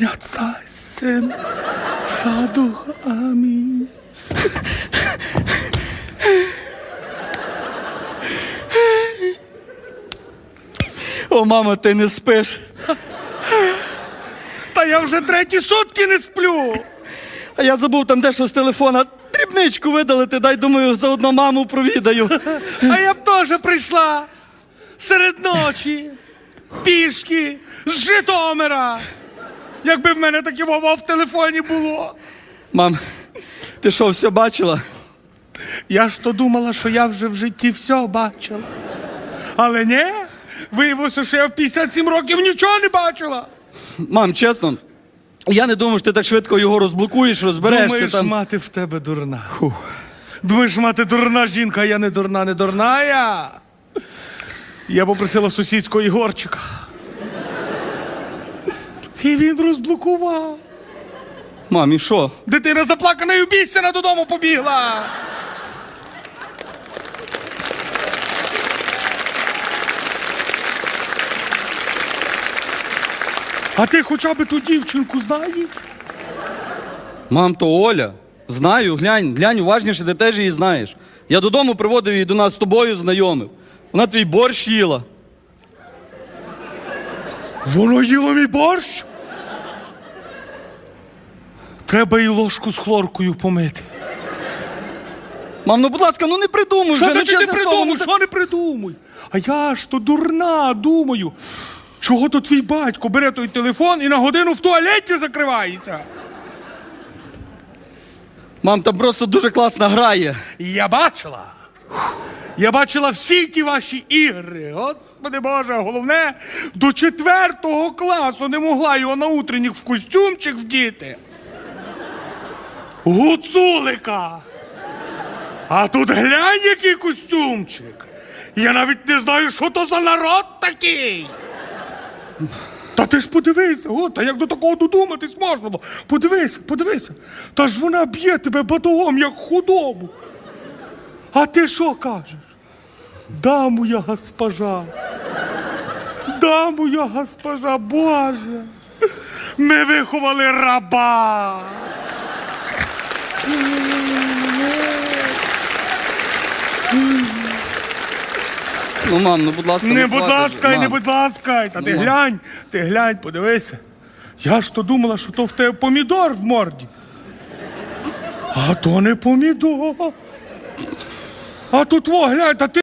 Спасай, син, садух, амінь. О, мама, ти не спиш. Та я вже треті сутки не сплю. А я забув там дещо з телефона. Дрібничку видалити, дай думаю, заодно маму провідаю. А я б теж прийшла серед ночі, пішки, з Житомира. Якби в мене таке вово в телефоні було. Мам, ти що, все бачила? Я ж то думала, що я вже в житті все бачила. Але ні, виявилося, що я в 57 років нічого не бачила. Мам, чесно, я не думав, що ти так швидко його розблокуєш, розберешся Думаєш, там. мати в тебе дурна. Думаєш, мати дурна жінка, а я не дурна, не дурна я. Я попросила сусідського Ігорчика. І він розблокував. Мам, і що? Дитина заплакана і обіцяна додому побігла. А ти хоча б ту дівчинку знаєш? Мам, то Оля. Знаю, глянь, глянь уважніше, ти теж її знаєш. Я додому приводив її до нас з тобою знайомив. Вона твій борщ їла. Воно їло мій борщ. Треба і ложку з хлоркою помити. Мам, ну будь ласка, ну не придумуй Що вже. ну, ти не чесне слово, придумуй? ну, Що не придумуй? А я ж то дурна, думаю. Чого то твій батько бере той телефон і на годину в туалеті закривається? Мам, там просто дуже класна грає. І я бачила. Я бачила всі ті ваші ігри. Господи Боже, головне, до четвертого класу не могла його на утренніх в костюмчик вдіти. Гуцулика. А тут глянь, який костюмчик. Я навіть не знаю, що то за народ такий. Та ти ж подивися, о, та як до такого додуматись можна було. Подивися, подивися. Та ж вона б'є тебе батогом, як худобу. А ти що кажеш? Да, моя госпожа. Да, моя госпожа, Боже. Ми виховали раба. Ну, мам, ну будь ласка, Не будь ласка, вже, не мам. будь ласка. Та ти Ну, глянь, ти глянь, подивися. Я ж то думала, що то в тебе помідор в морді. А то не помідор. А тут во, глянь, та ти